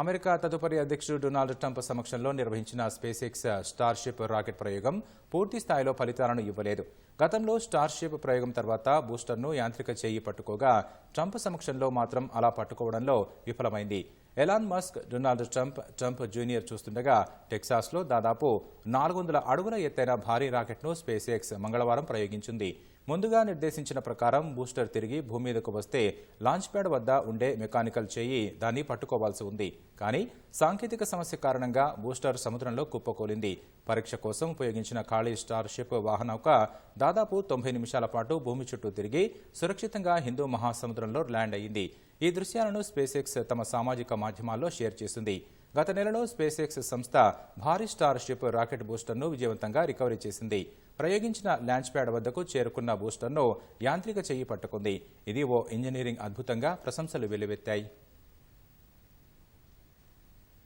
America తదుపరి అధ్యక్షుడు Donald Trump సమక్షంలో నిర్వహించిన స్పేసెక్స్ స్టార్షిప్ రాకెట్ ప్రయోగం పూర్తి స్థాయిలో ఫలితాలను ఇవ్వలేదు. గతంలో స్టార్షిప్ ప్రయోగం తర్వాత బూస్టర్ను యాంత్రిక చేయి పట్టుకోగా ట్రంప్ సమక్షంలో మాత్రం అలా పట్టుకోవడంలో విఫలమైంది. Elon Musk Donald Trump Trump junior చూస్తుండగా టెక్సాస్లో దాదాపు నాలుగు వందల అడుగుల ఎత్తైన భారీ రాకెట్ను స్పేస్ ఎక్స్ మంగళవారం ప్రయోగించింది. ముందుగా నిర్దేశించిన ప్రకారం బూస్టర్ తిరిగి భూమి మీదకు వస్తే లాంచ్ ప్యాడ్ వద్ద ఉండే మెకానికల్ చేయి దాన్ని పట్టుకోవాల్సి ఉంది. కానీ సాంకేతిక సమస్య కారణంగా బూస్టర్ సముద్రంలో కుప్పకూలింది. పరీక్ష కోసం ఉపయోగించిన ఖాళీ స్టార్ షిప్ వాహనౌక దాదాపు తొంభై నిమిషాల పాటు భూమి చుట్టూ తిరిగి సురక్షితంగా హిందూ మహాసముద్రంలో ల్యాండ్ అయ్యింది. ఈ దృశ్యాలను స్పేస్ ఎక్స్ తమ సామాజిక మాధ్యమాల్లో షేర్ చేసింది గత నెలలో స్పేస్ ఎక్స్ సంస్థ భారీ స్టార్ షిప్ రాకెట్ బూస్టర్ను విజయవంతంగా రికవరీ చేసింది. ప్రయోగించిన ల్యాంచ్ ప్యాడ్ వద్దకు చేరుకున్న బూస్టర్ను యాంత్రిక చెయ్యి పట్టుకుంది. ఇది ఓ ఇంజనీరింగ్ అద్భుతంగా ప్రశంసలు వెల్లువెత్తాయి.